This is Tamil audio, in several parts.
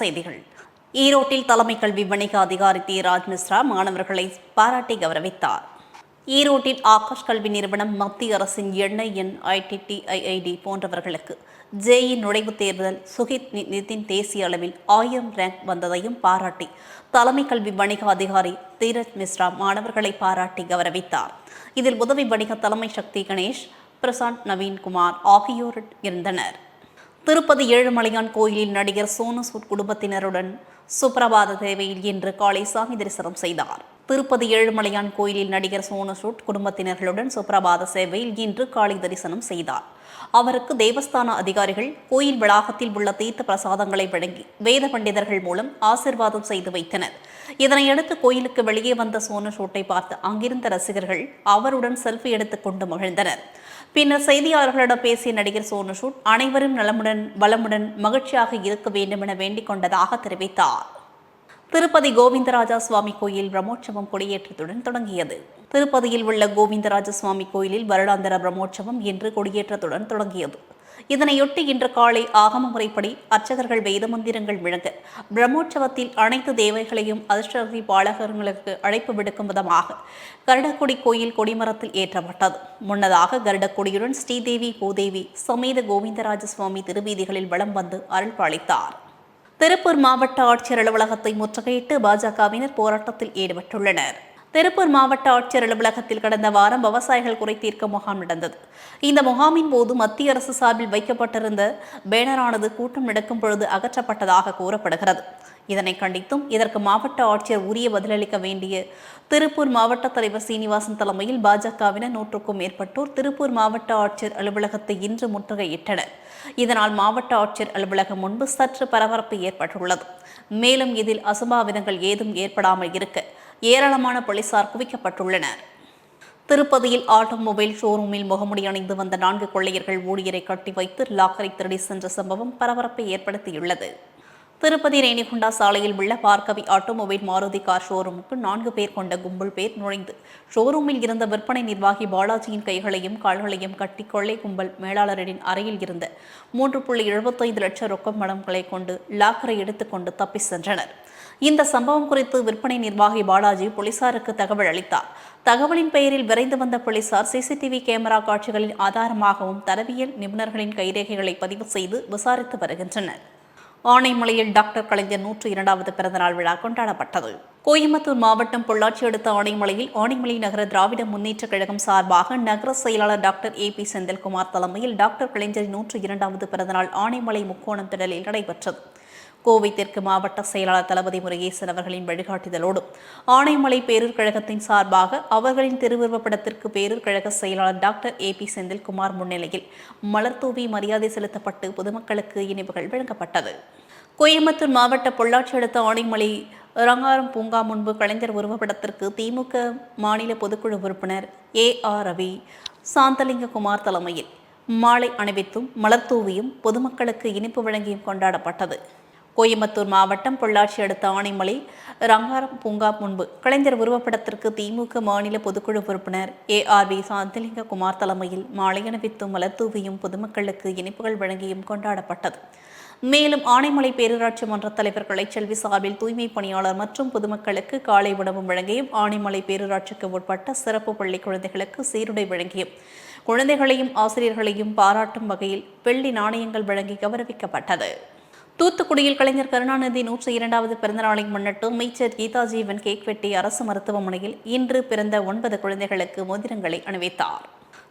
செய்திகள். ஈரோட்டில் தலைமை கல்வி வணிக அதிகாரி தி ராஜ் மிஸ்ரா மாணவர்களை பாராட்டி கௌரவித்தார். ஈரோட்டில் ஆகாஷ் கல்வி நிறுவனம் மத்திய அரசின் எண்ணெய் எண் ஐடிடிஐஐடி போன்றவர்களுக்கு ஜேஇ நுழைவுத் தேர்தல் சுகித் நிதின் தேசிய அளவில் ஆயிரம் ரேங்க் வந்ததையும் பாராட்டி தலைமை கல்வி வணிக அதிகாரி தீரஜ் மிஸ்ரா மாணவர்களை பாராட்டி கௌரவித்தார். இதில் உதவி வணிக தலைமை சக்தி கணேஷ் பிரசாந்த் நவீன்குமார் ஆகியோர் இருந்தனர். திருப்பதி ஏழுமலையான் கோயிலில் நடிகர் சோனு சூட் குடும்பத்தினருடன் சுப்பிரபாத தேவையில் இன்று காலை சாமி தரிசனம் செய்தார். திருப்பதி ஏழுமலையான் கோயிலில் நடிகர் சோனசூட் குடும்பத்தினர்களுடன் சுப்பிரபாத சேவையில் இன்று காலை தரிசனம் செய்தார். அவருக்கு தேவஸ்தான அதிகாரிகள் கோயில் வளாகத்தில் உள்ள தீர்த்த பிரசாதங்களை வழங்கி வேத பண்டிதர்கள் மூலம் ஆசிர்வாதம் செய்து வைத்தனர். இதனையடுத்து கோயிலுக்கு வெளியே வந்த சோனசூட்டை பார்த்து அங்கிருந்த ரசிகர்கள் அவருடன் செல்ஃபி எடுத்துக்கொண்டு மகிழ்ந்தனர். பின்னர் செய்தியாளர்களிடம் பேசிய நடிகர் சோனு சூட் அனைவரும் நலமுடன் வளமுடன் மகிழ்ச்சியாக இருக்க வேண்டும் என வேண்டிக் கொண்டதாக தெரிவித்தார். திருப்பதி கோவிந்தராஜா சுவாமி கோயில் பிரம்மோற்சவம் கொடியேற்றத்துடன் தொடங்கியது. திருப்பதியில் உள்ள கோவிந்தராஜ சுவாமி கோயிலில் வருடாந்திர பிரம்மோற்சவம் இன்று கொடியேற்றத்துடன் தொடங்கியது. இதனையொட்டி இன்று காலை ஆகம முறைப்படி அர்ச்சகர்கள் வேத மந்திரங்கள் விளங்க பிரம்மோற்சவத்தில் அனைத்து தேவைகளையும் அதிர்ஷ்டரி பாலகர்களுக்கு அழைப்பு விடுக்கும் விதமாக கருடக்குடி கோயில் கொடிமரத்தில் ஏற்றப்பட்டது. முன்னதாக கருடக்குடியுடன் ஸ்ரீதேவி பூதேவி சமேத கோவிந்தராஜ சுவாமி திருவீதிகளில் வலம் வந்து அருள் பாலித்தார். திருப்பூர் மாவட்ட ஆட்சியர் அலுவலகத்தை முற்றுகையிட்டு பாஜகவினர் போராட்டத்தில் ஈடுபட்டுள்ளனர். திருப்பூர் மாவட்ட ஆட்சியர் அலுவலகத்தில் கடந்த வாரம் விவசாயிகள் குறை தீர்க்க முகாம் நடந்தது. இந்த முகாமின் போது மத்திய அரசு சார்பில் வைக்கப்பட்டிருந்த பேனரானது கூட்டம் நடக்கும் பொழுது அகற்றப்பட்டதாக கூறப்படுகிறது. இதனை கண்டித்தும் இதற்கு மாவட்ட ஆட்சியர் உரிய பதிலளிக்க வேண்டிய திருப்பூர் மாவட்ட தலைவர் சீனிவாசன் தலைமையில் பாஜகவினர் நூற்றுக்கும் மேற்பட்டோர் திருப்பூர் மாவட்ட ஆட்சியர் அலுவலகத்தை இன்று முற்றுகையிட்டனர். இதனால் மாவட்ட ஆட்சியர் அலுவலகம் முன்பு சற்று பரபரப்பு ஏற்பட்டுள்ளது. மேலும் இதில் அசம்பாவிதங்கள் ஏதும் ஏற்படாமல் இருக்க ஏராளமான போலீசார் குவிக்கப்பட்டுள்ளனர். திருப்பதியில் ஆட்டோமொபைல் ஷோரூமில் முகமுடி அணிந்து வந்த நான்கு கொள்ளையர்கள் ஊழியரை கட்டி வைத்து லாக்கரை திருடி சென்ற சம்பவம் பரபரப்பை ஏற்படுத்தியுள்ளது. திருப்பதி ரேணிகுண்டா சாலையில் உள்ள பார்க்கவி ஆட்டோமொபைல் மாருதி கார் ஷோரூமுக்கு நான்கு பேர் கொண்ட கும்பல் பேர் நுழைந்து ஷோரூமில் இருந்த விற்பனை நிர்வாகி பாலாஜியின் கைகளையும் கால்களையும் கட்டி கொள்ளை கும்பல் மேலாளரின் அறையில் இருந்த மூன்று புள்ளி எழுபத்தைந்து லட்சம் ரொக்கம் மடங்களை கொண்டு லாக்கரை எடுத்துக்கொண்டு தப்பி சென்றனர். இந்த சம்பவம் குறித்து விற்பனை நிர்வாகி பாலாஜி போலீசாருக்கு தகவல் அளித்தார். தகவலின் பெயரில் விரைந்து வந்த போலீசார் சிசிடிவி கேமரா காட்சிகளின் ஆதாரமாகவும் தரவியல் நிபுணர்களின் கைரேகைகளை பதிவு செய்து விசாரித்து வருகின்றனர். ஆனைமலையில் டாக்டர் கலைஞர் நூற்று இரண்டாவது பிறந்தநாள் விழா கொண்டாடப்பட்டது. கோயம்புத்தூர் மாவட்டம் பொள்ளாச்சி அடுத்த ஆனைமலையில் ஆனைமலை நகர திராவிட முன்னேற்றக் கழகம் சார்பாக நகர செயலாளர் டாக்டர் ஏ பி செந்தில்குமார் தலைமையில் டாக்டர் கலைஞரின் நூற்று இரண்டாவது பிறந்தநாள் ஆனைமலை முக்கோணம் திடலில் நடைபெற்றது. கோவை தெற்கு மாவட்ட செயலாளர் தளபதி முருகேசன் அவர்களின் வழிகாட்டுதலோடு ஆனைமலை பேரூர் கழகத்தின் சார்பாக அவர்களின் திருவுருவப்படத்திற்கு பேரூர் கழக செயலாளர் டாக்டர் ஏ பி செந்தில்குமார் முன்னிலையில் மலர் தூவி மரியாதை செலுத்தப்பட்டு பொதுமக்களுக்கு இனிப்புகள் வழங்கப்பட்டது. கோயம்புத்தூர் மாவட்ட பொள்ளாச்சி அடுத்த ஆனைமலை ரங்காரம் பூங்கா முன்பு கலைஞர் உருவப்படத்திற்கு திமுக மாநில பொதுக்குழு உறுப்பினர் ஏ ஆர் ரவி சாந்தலிங்க குமார் தலைமையில் மாலை அணிவித்தும் மலர் தூவியும் பொதுமக்களுக்கு இனிப்பு வழங்கியும் கொண்டாடப்பட்டது. கோயம்புத்தூர் மாவட்டம் பொள்ளாச்சி அடுத்த ஆனைமலை ரங்காரம் பூங்கா முன்பு. கலைஞர் உருவப்படத்திற்கு திமுக மாநில பொதுக்குழு உறுப்பினர் A. R. V. Santhalinga Kumar தலைமையில் மாலை அணிவித்தும் மலர் தூவியும் பொதுமக்களுக்கு இனிப்புகள் வழங்கியும் கொண்டாடப்பட்டது. மேலும் ஆனைமலை பேரூராட்சி மன்ற தலைவர் கலைச்செல்வி சார்பில் தூய்மை பணியாளர் மற்றும் பொதுமக்களுக்கு காலை உணவும் வழங்கியும் ஆனைமலை பேரூராட்சிக்கு உட்பட்ட சிறப்பு பள்ளி குழந்தைகளுக்கு சீருடை வழங்கியும் குழந்தைகளையும் ஆசிரியர்களையும் பாராட்டும் வகையில் வெள்ளி நாணயங்கள் வழங்கி கௌரவிக்கப்பட்டது. தூத்துக்குடியில் கலைஞர் கருணாநிதி நூற்றி இரண்டாவது பிறந்தநாளை முன்னிட்டு அமைச்சர் கீதா ஜீவன் கேக் வெட்டி அரசு மருத்துவமனையில் இன்று பிறந்த ஒன்பது குழந்தைகளுக்கு மோதிரங்களை அணிவித்தார்.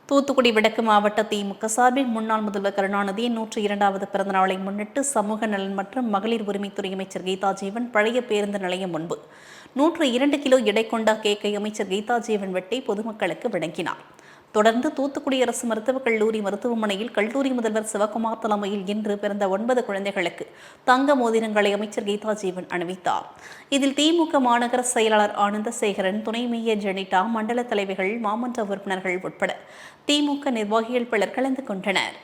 தூத்துக்குடி வடக்கு மாவட்ட திமுக சார்பில் முன்னாள் முதல்வர் கருணாநிதியின் நூற்றி இரண்டாவது பிறந்தநாளை முன்னிட்டு சமூக நலன் மற்றும் மகளிர் உரிமைத்துறை அமைச்சர் கீதா ஜீவன் பழைய பேருந்து நிலையம் முன்பு. நூற்று இரண்டு கிலோ எடை கொண்ட கேக்கை அமைச்சர் கீதா ஜீவன் வெட்டி பொதுமக்களுக்கு வழங்கினார். தொடர்ந்து தூத்துக்குடி அரசு மருத்துவக் கல்லூரி மருத்துவமனையில் கல்லூரி முதல்வர் சிவகுமார் தலைமையில் இன்று பிறந்த ஒன்பது குழந்தைகளுக்கு தங்க மோதிரங்களை அமைச்சர் கீதா ஜீவன் அணிவித்தார். இதில் திமுக மாநகர செயலாளர் ஆனந்தசேகரன் துணை மேயர் ஜெனிட்டா மண்டல தலைவிகள் மாமன்ற உறுப்பினர்கள் உட்பட திமுக நிர்வாகிகள் பலர் கலந்து கொண்டனர்.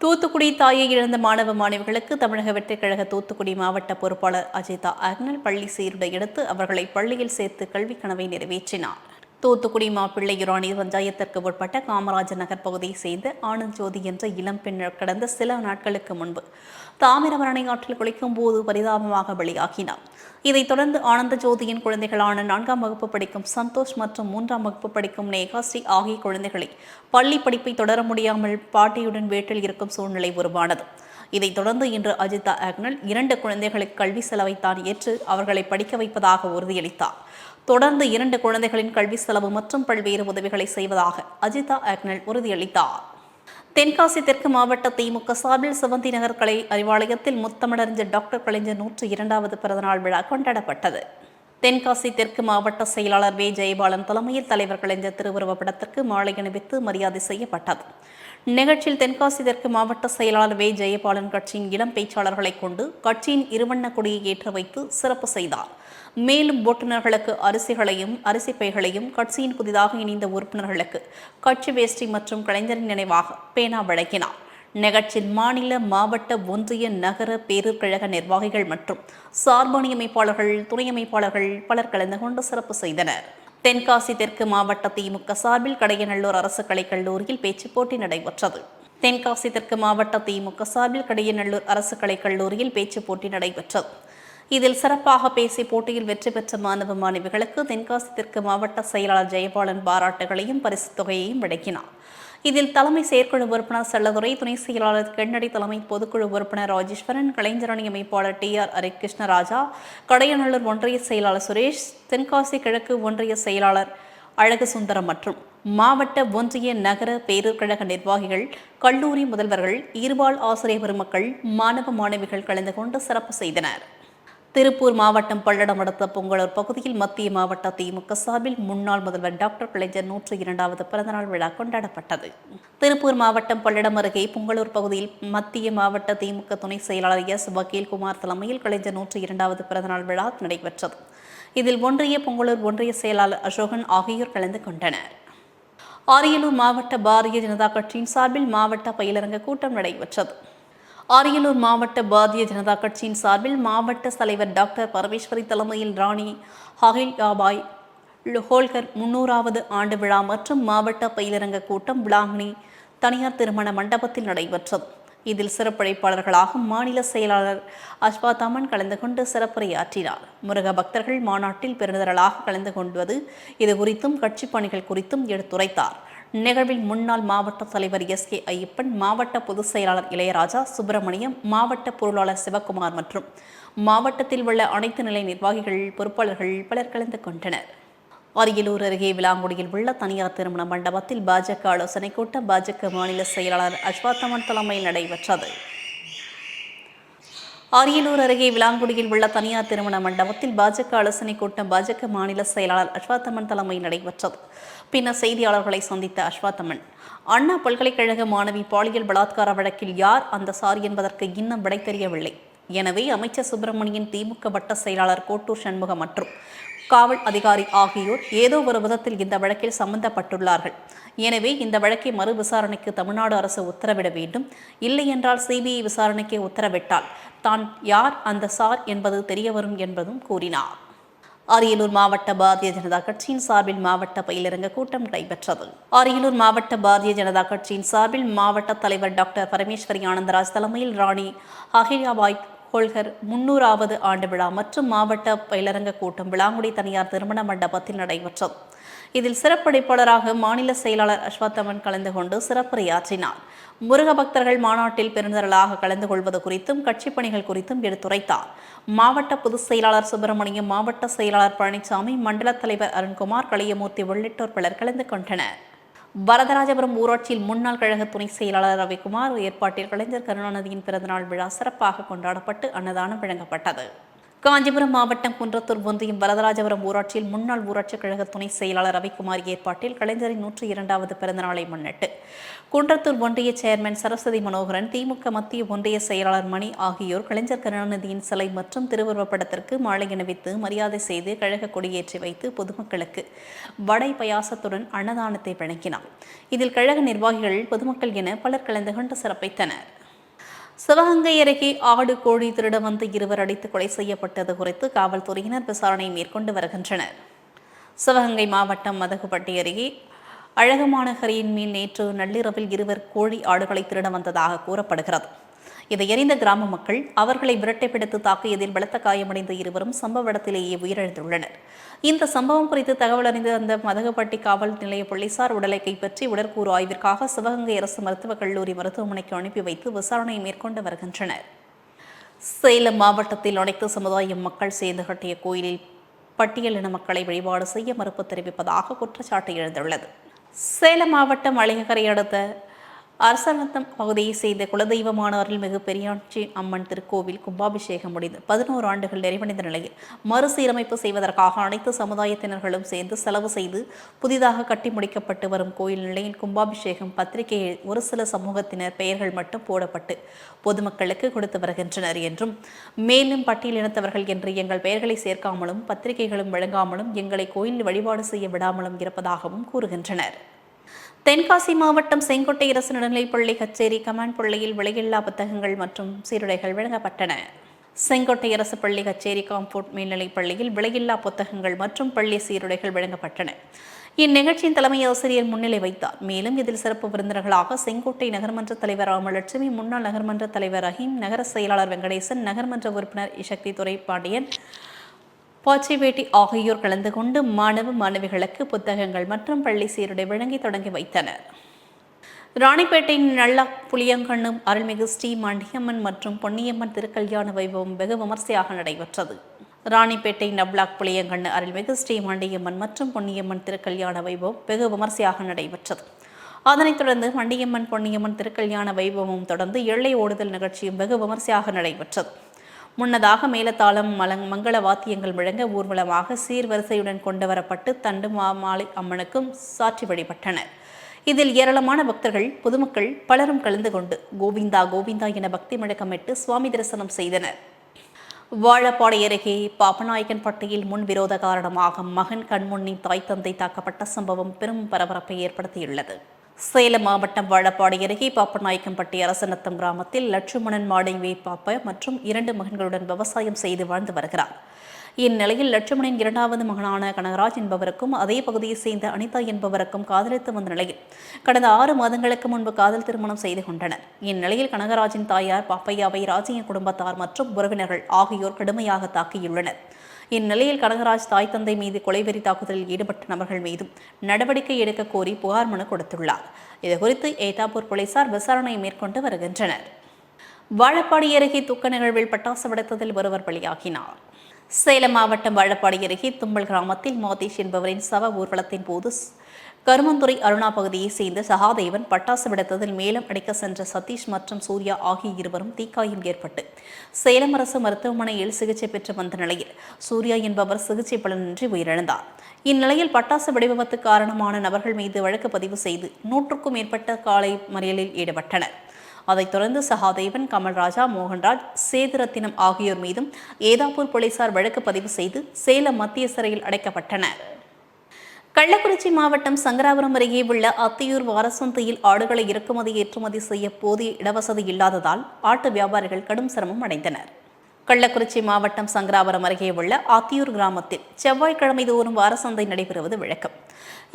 தூத்துக்குடி தாயை இழந்த மாணவ மாணவிகளுக்கு தமிழக வெற்றிக் கழக தூத்துக்குடி மாவட்ட பொறுப்பாளர் அஜிதா அக்னல் பள்ளி சீருடை எடுத்து அவர்களை பள்ளியில் சேர்த்து கல்வி கனவை நிறைவேற்றினார். தூத்துக்குடி மாப்பிள்ளை யுரானி பஞ்சாயத்திற்கு உட்பட்ட காமராஜர் நகர் பகுதியை சேர்ந்த ஆனந்த் ஜோதி என்ற இளம் பெண் கடந்த சில நாட்களுக்கு முன்பு தாமிரபரணி ஆற்றில் குளிக்கும் போது பரிதாபமாக வெளியாகினார் இதைத் தொடர்ந்து ஆனந்த ஜோதியின் குழந்தைகளான நான்காம் வகுப்பு படிக்கும் சந்தோஷ் மற்றும் மூன்றாம் வகுப்பு படிக்கும் நேகாஸ்ரீ ஆகிய குழந்தைகளை பள்ளி படிப்பை தொடர முடியாமல் பாட்டியுடன் வீட்டில் இருக்கும் சூழ்நிலை உருவானது. இதைத் தொடர்ந்து இன்று அஜிதா அக்னல் இரண்டு குழந்தைகளுக்கு கல்வி செலவை தான் ஏற்று அவர்களை படிக்க வைப்பதாக உறுதியளித்தார். தொடர்ந்து இரண்டு குழந்தைகளின் கல்வி செலவு மற்றும் பல்வேறு உதவிகளை செய்வதாக அஜிதா ஆக்னல் உறுதியளித்தார். தென்காசி தெற்கு மாவட்ட திமுக சார்பில் சிவந்தி நகர் கலை அறிவாலயத்தில் முத்தமிழறிஞர் டாக்டர் கலைஞர் நூற்று இரண்டாவது பிறந்தநாள் விழா கொண்டாடப்பட்டது. தென்காசி தெற்கு மாவட்ட செயலாளர் வே. ஜெயபாலன் தலைமையில் தலைவர் கலைஞர் திருவுருவ படத்திற்கு மாலை அணிவித்து மரியாதை செய்யப்பட்டது. நிகழ்ச்சியில் தென்காசி தெற்கு மாவட்ட செயலாளர் வே. ஜெயபாலன் கட்சியின் இளம் பேச்சாளர்களை கொண்டு கட்சியின் இருவண்ண கொடியை ஏற்ற வைத்து சிறப்பு செய்தார். மேலும் ஓட்டுநர்களுக்கு அரிசிகளையும் அரிசி பைகளையும் கட்சியின் புதிதாக இணைந்த உறுப்பினர்களுக்கு கட்சி வேஷ்டி மற்றும் கலைஞரின் நினைவாக பேனா வழங்கினார். நிகழ்ச்சியில் மாநில மாவட்ட ஒன்றிய நகர பேரூர் கழக நிர்வாகிகள் மற்றும் சார்பணி அமைப்பாளர்கள் துணை அமைப்பாளர்கள் பலர் கலந்து கொண்டு சிறப்பு செய்தனர். தென்காசி தெற்கு மாவட்ட திமுக சார்பில் கடையநல்லூர் அரசு கலைக்கல்லூரியில் பேச்சுப் போட்டி நடைபெற்றது. தென்காசி தெற்கு மாவட்ட திமுக சார்பில் கடையநல்லூர் அரசு கலைக்கல்லூரியில் பேச்சுப் போட்டி நடைபெற்றது. இதில் சிறப்பாக பேசி போட்டியில் வெற்றி பெற்ற மாணவ மாணவிகளுக்கு தென்காசி தெற்கு மாவட்ட செயலாளர் ஜெயபாலன் பாராட்டுகளையும் பரிசுத் தொகையையும் வழங்கினார். இதில் தலைமை செயற்குழு உறுப்பினர் செல்லதுரை துணை செயலாளர் கெண்ணடி தலைமை பொதுக்குழு உறுப்பினர் ராஜேஸ்வரன் கலைஞரணி அமைப்பாளர் டி ஆர் ஹரி கிருஷ்ணராஜா கடையநல்லூர் ஒன்றிய செயலாளர் சுரேஷ் தென்காசி கிழக்கு ஒன்றிய செயலாளர் அழகு சுந்தரம் மற்றும் மாவட்ட ஒன்றிய நகர பேரூர் கழக நிர்வாகிகள் கல்லூரி முதல்வர்கள் ஈர்வாள் ஆசிரியர் பெருமக்கள் மாணவ மாணவிகள் கலந்து கொண்டு சிறப்பு செய்தனர். திருப்பூர் மாவட்டம் பல்லடம் அடுத்த பொங்கலூர் பகுதியில் மத்திய மாவட்ட திமுக சார்பில் முன்னாள் முதல்வர் டாக்டர் கலைஞர் நூற்று இரண்டாவது பிறந்தநாள் விழா கொண்டாடப்பட்டது. திருப்பூர் மாவட்டம் பல்லடம் அருகே பொங்கலூர் பகுதியில் மத்திய மாவட்ட திமுக துணை செயலாளர் எஸ். வக்கீல்குமார் தலைமையில் கலைஞர் நூற்று இரண்டாவது பிறந்தநாள் விழா நடைபெற்றது. இதில் ஒன்றிய பொங்கலூர் ஒன்றிய செயலாளர் அசோகன் ஆகியோர் கலந்து கொண்டனர். அரியலூர் மாவட்ட பாரதிய ஜனதா கட்சியின் சார்பில் மாவட்ட பயிலரங்க கூட்டம் நடைபெற்றது. அரியலூர் மாவட்ட பாரதிய ஜனதா கட்சியின் சார்பில் மாவட்ட தலைவர் டாக்டர் பரமேஸ்வரி தலைமையில் ராணி ஹகில்யாபாய் ஹோல்கர் முன்னூறாவது ஆண்டு விழா மற்றும் மாவட்ட பயிலரங்க கூட்டம் விளாங்கனி தனியார் திருமண மண்டபத்தில் நடைபெற்றது. இதில் சிறப்புழைப்பாளர்களாக மாநில செயலாளர் அஸ்வாதாமன் கலந்து கொண்டு சிறப்புரையாற்றினார். முருக பக்தர்கள் மாநாட்டில் பெருந்திரளாக கலந்து கொண்டுவது இது குறித்தும் கட்சி பணிகள் குறித்தும் எடுத்துரைத்தார். நிகழ்வில் முன்னாள் மாவட்ட தலைவர் எஸ் கே ஐயப்பன் மாவட்ட பொதுச் செயலாளர் இளையராஜா சுப்பிரமணியம் மாவட்ட பொருளாளர் சிவகுமார் மற்றும் மாவட்டத்தில் உள்ள அனைத்து நிலை நிர்வாகிகள் பொறுப்பாளர்கள் பலர் கலந்து கொண்டனர். அரியலூர் அருகே விளாங்குடியில் உள்ள தனியார் திருமண மண்டபத்தில் பாஜக ஆலோசனை கூட்டம் பாஜக மாநில செயலாளர் அஸ்வாத்தமன் தலைமையில் நடைபெற்றது. அரியலூர் அருகே விளாங்குடியில் உள்ள தனியார் திருமண மண்டபத்தில் பாஜக ஆலோசனைக் கூட்டம் பாஜக மாநில செயலாளர் அஸ்வாத்தமன் தலைமையில் நடைபெற்றது. பின்னர் செய்தியாளர்களை சந்தித்த அஸ்வாத்தமன் அண்ணா பல்கலைக்கழக மாணவி பாலியல் பலாத்கார வழக்கில் யார் அந்த சார் என்பதற்கு இன்னும் விடை தெரியவில்லை. எனவே அமைச்சர் சுப்பிரமணியன் திமுக வட்ட செயலாளர் கோட்டூர் சண்முகம் மற்றும் காவல் அதிகாரி ஆகியோர் ஏதோ ஒரு விதத்தில் இந்த வழக்கில் சம்பந்தப்பட்டுள்ளார்கள். எனவே இந்த வழக்கை மறு விசாரணைக்கு தமிழ்நாடு அரசு உத்தரவிட வேண்டும். இல்லை என்றால் சிபிஐ விசாரணைக்கு உத்தரவிட்டால் தான் யார் அந்த சார் என்பது தெரியவரும் என்பதும் கூறினார். அரியலூர் மாவட்ட பாரதிய ஜனதா கட்சியின் சார்பில் மாவட்ட பயிலரங்க கூட்டம் நடைபெற்றது. அரியலூர் மாவட்ட பாரதிய ஜனதா கட்சியின் சார்பில் மாவட்ட தலைவர் டாக்டர் பரமேஸ்வரி ஆனந்தராஜ் தலைமையில் ராணி அகிலாபாய் கொள்கர் முன்னூறாவது ஆண்டு விழா மற்றும் மாவட்ட பயிலரங்க கூட்டம் விளாங்குடி தனியார் திருமண மண்டபத்தில் நடைபெற்றது. இதில் சிறப்படைப்பாளராக மாநில செயலாளர் அஸ்வத்தமன் கலந்து கொண்டு சிறப்புரையாற்றினார். முருக பக்தர்கள் மாநாட்டில் பெருந்தரலாக கலந்து கொள்வது குறித்தும் கட்சி பணிகள் குறித்தும் எடுத்துரைத்தார். மாவட்ட பொதுச் செயலாளர் சுப்பிரமணியம் மாவட்ட செயலாளர் பழனிசாமி மண்டல தலைவர் அருண்குமார் கலியமூர்த்தி உள்ளிட்டோர் பலர் கலந்து கொண்டனர். வரதராஜபுரம் ஊராட்சியில் முன்னாள் கழக துணை செயலாளர் ரவிக்குமார் ஏற்பாட்டில் கலைஞர் கருணாநிதியின் பிறந்தநாள் விழா சிறப்பாக கொண்டாடப்பட்டு அன்னதானம் வழங்கப்பட்டது. காஞ்சிபுரம் மாவட்டம் குன்றத்தூர் ஒன்றியம் வரதராஜபுரம் ஊராட்சியில் முன்னாள் ஊராட்சி கழக துணை செயலாளர் ரவிக்குமார் ஏற்பாட்டில் கலைஞரின் நூற்றி இரண்டாவது பிறந்தநாளை முன்னிட்டு குன்றத்தூர் ஒன்றிய சேர்மன் சரஸ்வதி மனோகரன் திமுக மத்திய ஒன்றிய செயலாளர் மணி ஆகியோர் கலைஞர் கருணாநிதியின் சிலை மற்றும் திருவுருவப்படத்திற்கு மாலை அணிவித்து மரியாதை செய்து கழக கொடியேற்றி வைத்து பொதுமக்களுக்கு வடை பயாசத்துடன் அன்னதானத்தை வழங்கினார். இதில் கழக நிர்வாகிகள் பொதுமக்கள் என பலர் கலந்து கொண்டு சிறப்பித்தனர். சிவகங்கை அருகே ஆடு கோழி திருட வந்து இருவர் அடித்து கொலை செய்யப்பட்டது குறித்து காவல்துறையினர் விசாரணை மேற்கொண்டு வருகின்றனர். சிவகங்கை மாவட்டம் மதகுப்பட்டி அருகே அழகமாநகரின் மேல் நேற்று நள்ளிரவில் இருவர் கோழி ஆடுகளை திருட வந்ததாக கூறப்படுகிறது. இதை அறிந்த கிராம மக்கள் அவர்களை விரட்டை பிடித்து தாக்கியதில் பலத்த காயமடைந்த இருவரும் சம்பவ இடத்திலேயே உயிரிழந்துள்ளனர். இந்த சம்பவம் குறித்து தகவல் அறிந்த அந்த மதகப்பட்டி காவல் நிலைய போலீசார் உடலை கைப்பற்றி உடற்கூறு ஆய்விற்காக சிவகங்கை அரசு மருத்துவக் கல்லூரி மருத்துவமனைக்கு அனுப்பி வைத்து விசாரணை மேற்கொண்டு வருகின்றனர். சேலம் மாவட்டத்தில் அனைத்து சமுதாய மக்கள் சேர்ந்து கட்டிய கோயிலில் பட்டியலின மக்களை வழிபாடு செய்ய மறுப்பு தெரிவிப்பதாக குற்றச்சாட்டு எழுந்துள்ளது. சேலம் மாவட்டம் அழகரை அடுத்த அரசநத்தம் பகுதியை சேர்ந்த குலதெய்வமான அருள்மிகு பெரியாட்சி அம்மன் திருக்கோவில் கும்பாபிஷேகம் முடிந்து பதினோரு ஆண்டுகள் நிறைவடைந்த நிலையில் மறுசீரமைப்பு செய்வதற்காக அனைத்து சமுதாயத்தினர்களும் சேர்ந்து செலவு செய்து புதிதாக கட்டி முடிக்கப்பட்டு வரும் கோயில் நிலையில் கும்பாபிஷேகம் பத்திரிகையில் ஒரு சில சமூகத்தினர் பெயர்கள் மட்டும் போடப்பட்டு பொதுமக்களுக்கு கொடுத்து வருகின்றனர் என்றும் மேலும் பட்டியலினத்தவர்கள் என்று எங்கள் பெயர்களை சேர்க்காமலும் பத்திரிகைகளும் வழங்காமலும் எங்களை கோயில் வழிபாடு செய்ய விடாமலும் இருப்பதாகவும் கூறுகின்றனர். தென்காசி மாவட்டம் செங்கோட்டை அரசு நடுநிலைப்பள்ளி கச்சேரி கமாண்ட் பள்ளியில் விலையில்லா புத்தகங்கள் மற்றும் சீருடைகள் வழங்கப்பட்டன. செங்கோட்டை அரசு பள்ளி கச்சேரி காம்பவுண்ட் மேல்நிலைப் பள்ளியில் விலையில்லா புத்தகங்கள் மற்றும் பள்ளி சீருடைகள் வழங்கப்பட்டன. இந்நிகழ்ச்சியின் தலைமை ஆசிரியர் முன்னிலை வைத்தார். மேலும் இதில் சிறப்பு விருந்தினர்களாக செங்கோட்டை நகர்மன்ற தலைவர் ராமலட்சுமி முன்னாள் நகர்மன்ற தலைவர் ரஹீம் நகர செயலாளர் வெங்கடேசன் நகர்மன்ற உறுப்பினர் இசக்தி துறை பாண்டியன் பாச்சிவேட்டி ஆகியோர் கலந்து கொண்டு மாணவ மாணவிகளுக்கு புத்தகங்கள் மற்றும் பள்ளி சீருடை வழங்கி தொடங்கி வைத்தனர். ராணிப்பேட்டை நல்ல புளியங்கண்ணும் அருள்மிகு ஸ்ரீ மண்டியம்மன் மற்றும் பொன்னியம்மன் திருக்கல்யாண வைபவம் வெகு விமர்சையாக நடைபெற்றது. ராணிப்பேட்டை நப்ளாக் புளியங்கண்ணு அருள்மிகு ஸ்ரீ மண்டியம்மன் மற்றும் பொன்னியம்மன் திருக்கல்யாண வைபவம் வெகு விமர்சையாக நடைபெற்றது. அதனைத் தொடர்ந்து மண்டியம்மன் பொன்னியம்மன் திருக்கல்யாண வைபவமும் தொடர்ந்து எல்லை ஓடுதல் நிகழ்ச்சியும் வெகு விமர்சையாக நடைபெற்றது. முன்னதாக மேலத்தாளம் மலங் மங்கள வாத்தியங்கள் முழங்க ஊர்வலமாக சீர்வரிசையுடன் கொண்டு வரப்பட்டு தண்டு மாமாலை அம்மனுக்கும் சாற்றி வழிபட்டனர். இதில் ஏராளமான பக்தர்கள் பொதுமக்கள் பலரும் கலந்து கொண்டு கோவிந்தா கோவிந்தா என பக்தி முழக்கமிட்டு சுவாமி தரிசனம் செய்தனர். வாழப்பாடை அருகே பாபநாயகன் பட்டியில் முன்விரோத காரணமாக மகன் கண்முன்னி தாய் தந்தை தாக்கப்பட்ட சம்பவம் பெரும் பரபரப்பை ஏற்படுத்தியுள்ளது. சேலம் மாவட்டம் வாழப்பாடி அருகே பாப்பநாயக்கம்பட்டி அரசநத்தம் கிராமத்தில் லட்சுமணன் மாடை பாப்ப மற்றும் இரண்டு மகன்களுடன் விவசாயம் செய்து வாழ்ந்து வருகிறார். இந்நிலையில் லட்சுமணன் இரண்டாவது மகனான கனகராஜ் என்பவருக்கும் அதே பகுதியைச் சேர்ந்த அனிதா என்பவருக்கும் காதலித்து வந்த நிலையில் கடந்த ஆறு மாதங்களுக்கு முன்பு காதல் திருமணம் செய்து கொண்டனர். இந்நிலையில் கனகராஜின் தாயார் பாப்பையாவை ராஜிய குடும்பத்தார் மற்றும் உறவினர்கள் ஆகியோர் கடுமையாக தாக்கியுள்ளனர். இந்நிலையில் கனகராஜ் தாய் தந்தை மீது கொலைவெறி தாக்குதலில் ஈடுபட்ட நபர்கள் மீதும் நடவடிக்கை எடுக்க கோரி புகார் மனு கொடுத்துள்ளார். இதுகுறித்து ஏதாப்பூர் போலீசார் விசாரணை மேற்கொண்டு வருகின்றனர். வாழப்பாடி அருகே துக்க நிகழ்வில் பட்டாசு வெடித்ததில் ஒருவர் பலியாகினார். சேலம் மாவட்டம் வாழப்பாடி அருகே தும்பல் கிராமத்தில் மாதேஷ் என்பவரின் சவ ஊர்வலத்தின் போது கருமந்துறை அருணா பகுதியைச் சேர்ந்த சகாதேவன் பட்டாசு விடுத்ததில் மேலும் அடிக்க சென்ற சதீஷ் மற்றும் சூர்யா ஆகிய இருவரும் தீக்காயம் ஏற்பட்டு சேலம் அரசு மருத்துவமனையில் சிகிச்சை பெற்று வந்த நிலையில் சூர்யா என்பவர் சிகிச்சை பலனின்றி உயிரிழந்தார். இந்நிலையில் பட்டாசு வெடிவிபத்து காரணமான நபர்கள் மீது வழக்கு பதிவு செய்து நூற்றுக்கும் மேற்பட்ட காலை மறியலில் ஈடுபட்டனர். அதைத் தொடர்ந்து சகாதேவன் கமல்ராஜா மோகன்ராஜ் சேதுரத்தினம் ஆகியோர் மீதும் ஏதாப்பூர் போலீசார் வழக்கு பதிவு செய்து சேலம் மத்திய சிறையில் அடைக்கப்பட்டனர். கள்ளக்குறிச்சி மாவட்டம் சங்கராபுரம் அருகே உள்ள அத்தியூர் வாரசந்தையில் ஆடுகளை இறக்குமதி ஏற்றுமதி செய்ய போதிய இடவசதி இல்லாததால் ஆட்டு வியாபாரிகள் கடும் சிரமம் அடைந்தனர். கள்ளக்குறிச்சி மாவட்டம் சங்கராபுரம் அருகே உள்ள ஆத்தியூர் கிராமத்தில் செவ்வாய்க்கிழமை தோறும் வாரசந்தை நடைபெறுவது வழக்கம்.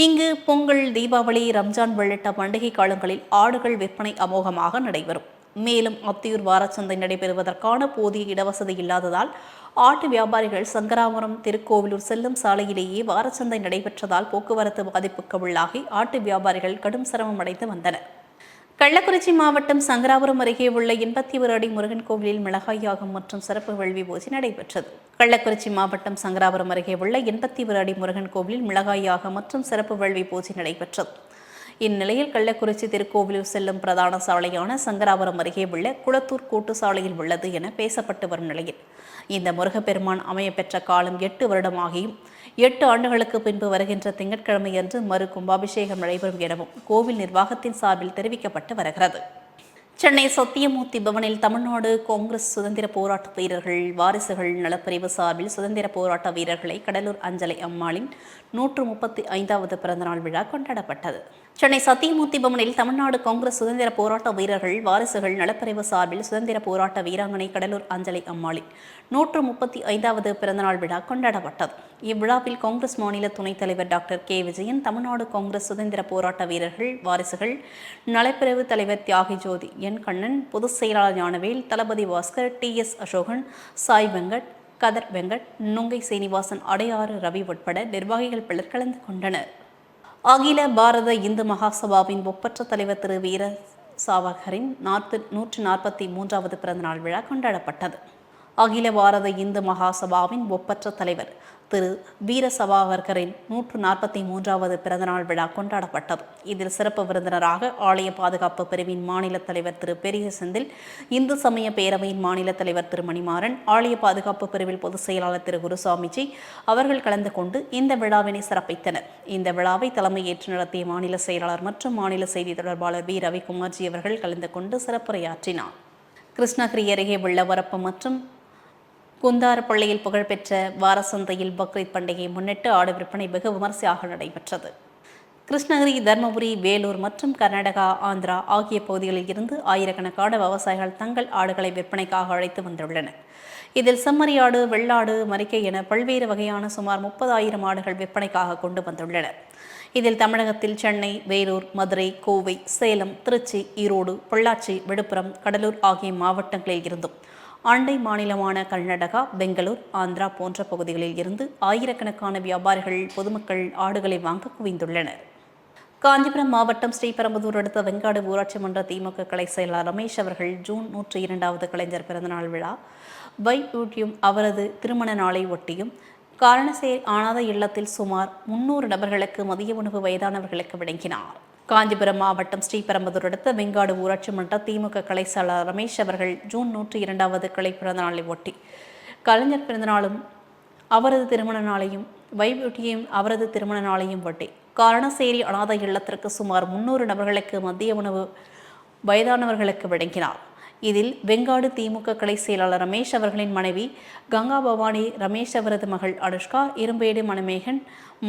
இங்கு பொங்கல் தீபாவளி ரம்ஜான் உள்ளிட்ட பண்டிகை காலங்களில் ஆடுகள் விற்பனை அமோகமாக நடைபெறும். மேலும் அத்தியூர் வாரச்சந்தை நடைபெறுவதற்கான போதிய இடவசதி இல்லாததால் ஆட்டு வியாபாரிகள் சங்கராபுரம் திருக்கோவிலூர் செல்லும் சாலையிலேயே வாரச்சந்தை நடைபெற்றதால் போக்குவரத்து பாதிப்புக்கு உள்ளாகி ஆட்டு வியாபாரிகள் கடும் சிரமம் அடைந்து வந்தனர். கள்ளக்குறிச்சி மாவட்டம் சங்கராபுரம் அருகே உள்ள எண்பத்தி ஒரு அடி முருகன் கோவிலில் மிளகாய் யாகம் மற்றும் சிறப்பு வேள்வி பூஜை நடைபெற்றது. கள்ளக்குறிச்சி மாவட்டம் சங்கராபுரம் அருகே உள்ள எண்பத்தி ஒரு அடி முருகன் கோவிலில் மிளகாய் யாகம் மற்றும் சிறப்பு வேள்வி பூஜை நடைபெற்றது. இந்நிலையில் கள்ளக்குறிச்சி திருக்கோவிலூர் செல்லும் பிரதான சாலையான சங்கராபுரம் அருகே உள்ள குளத்தூர் கூட்டு சாலையில் உள்ளது என பேசப்பட்டு வரும் நிலையில் இந்த முருகப்பெருமான் அமையப்பெற்ற காலம் எட்டு வருடமாகியும் எட்டு ஆண்டுகளுக்கு பின்பு வருகின்ற திங்கட்கிழமையன்று மறு கும்பாபிஷேகம் நடைபெறும் எனவும் கோவில் நிர்வாகத்தின் சார்பில் தெரிவிக்கப்பட்டு வருகிறது. சென்னை சத்தியமூர்த்தி பவனில் தமிழ்நாடு காங்கிரஸ் சுதந்திர போராட்ட வீரர்கள் வாரிசுகள் நலப்பிரிவு சார்பில் சுதந்திர போராட்ட வீரர்களை கடலூர் அஞ்சலை அம்மாளின் நூற்று முப்பத்தி ஐந்தாவது பிறந்தநாள் விழா கொண்டாடப்பட்டது. சென்னை சத்தியமூர்த்தி பவனில் தமிழ்நாடு காங்கிரஸ் சுதந்திர போராட்ட வீரர்கள் வாரிசுகள் நலப்பிரிவு சார்பில் சுதந்திர போராட்ட வீராங்கனை கடலூர் அஞ்சலி அம்மாளின் நூற்று முப்பத்தி ஐந்தாவது பிறந்தநாள் விழா கொண்டாடப்பட்டது. இவ்விழாவில் காங்கிரஸ் மாநில துணைத் தலைவர் டாக்டர் கே. விஜயன் தமிழ்நாடு காங்கிரஸ் சுதந்திர போராட்ட வீரர்கள் வாரிசுகள் நலப்பிரிவு தலைவர் தியாகி ஜோதி என் கண்ணன் பொதுச் செயலாளர் ஞானவேல் தளபதி பாஸ்கர் டி. எஸ். அசோகன் சாய் வெங்கட் கதர் வெங்கட் நுங்கை சீனிவாசன் அடையாறு ரவி உட்பட நிர்வாகிகள் பலர் கலந்து கொண்டனர். அகில பாரத இந்து மகாசபாவின் ஒப்பற்ற தலைவர் திரு வீர சாவர்கரின் நாற்பது நூற்று நாற்பத்தி மூன்றாவது பிறந்தநாள் விழா கொண்டாடப்பட்டது. அகில பாரத இந்து மகாசபாவின் ஒப்பற்ற தலைவர் திரு வீர சபாவர்கரின் நூற்று நாற்பத்தி மூன்றாவது பிறந்தநாள் விழா கொண்டாடப்பட்டது. இதில் சிறப்பு விருந்தினராக ஆலய பாதுகாப்பு பிரிவின் மாநில தலைவர் திரு பெரிய செந்தில் இந்து சமய பேரவையின் மாநில தலைவர் திரு மணிமாறன் ஆலய பாதுகாப்பு பிரிவில் பொதுச் செயலாளர் திரு குருசாமிஜி அவர்கள் கலந்து கொண்டு இந்த விழாவினை சிறப்பித்தனர். இந்த விழாவை தலைமையேற்று நடத்திய மாநில செயலாளர் மற்றும் மாநில செய்தி தொடர்பாளர் வி. ரவிக்குமார்ஜி அவர்கள் கலந்து கொண்டு சிறப்புரையாற்றினார். கிருஷ்ணகிரி அருகே உள்ள வரப்பு மற்றும் குந்தாரப்பள்ளியில் புகழ்பெற்ற வாரசந்தையில் பக்ரீத் பண்டிகையை முன்னிட்டு ஆடு விற்பனை வெகு விமர்சையாக நடைபெற்றது. கிருஷ்ணகிரி தர்மபுரி வேலூர் மற்றும் கர்நாடகா ஆந்திரா ஆகிய பகுதிகளில் இருந்து ஆயிரக்கணக்கான விவசாயிகள் தங்கள் ஆடுகளை விற்பனைக்காக அழைத்து வந்துள்ளனர். இதில் செம்மறி ஆடு வெள்ளாடு மரிக்கை என பல்வேறு வகையான சுமார் முப்பதாயிரம் ஆடுகள் விற்பனைக்காக கொண்டு வந்துள்ளனர். இதில் தமிழகத்தில் சென்னை வேலூர் மதுரை கோவை சேலம் திருச்சி ஈரோடு பொள்ளாச்சி விழுப்புரம் கடலூர் ஆகிய மாவட்டங்களில் இருந்தும் அண்டை மாநிலமான கர்நாடகா பெங்களூர் ஆந்திரா போன்ற பகுதிகளில் இருந்து ஆயிரக்கணக்கான வியாபாரிகள் பொதுமக்கள் ஆடுகளை வாங்க குவிந்துள்ளனர். காஞ்சிபுரம் மாவட்டம் ஸ்ரீபெரும்புதூர் அடுத்த வெங்காடு ஊராட்சி மன்ற திமுக கலை செயலாளர் ரமேஷ் அவர்கள் ஜூன் நூற்றி இரண்டாவது கலைஞர் பிறந்தநாள் விழா வையூட்டியும் அவரது திருமண நாளை ஒட்டியும் காரணசே ஆனாத இல்லத்தில் சுமார் முன்னூறு நபர்களுக்கு மதிய உணவு வயதானவர்களுக்கு வழங்கினார். காஞ்சிபுரம் மாவட்டம் ஸ்ரீபெரும்புதூர் அடுத்த வெங்காடு ஊராட்சி மன்ற திமுக கலைசாளர் ரமேஷ் அவர்கள் ஜூன் நூற்றி இரண்டாவது கலை பிறந்த நாளை ஒட்டி. கலைஞர் பிறந்தநாளும் அவரது திருமண நாளையும் வைபூட்டியும் அவரது திருமண நாளையும் ஒட்டி. காரணசேரி அனாதை இல்லத்திற்கு சுமார் முன்னூறு நபர்களுக்கு மதிய உணவு வயதானவர்களுக்கு வழங்கினார். இதில் வெங்காடு திமுக கலை செயலாளர் ரமேஷ் அவர்களின் மனைவி கங்கா பவானி ரமேஷ் அவரது மகள் அனுஷ்கா இரும்பேடு மணிமேகன்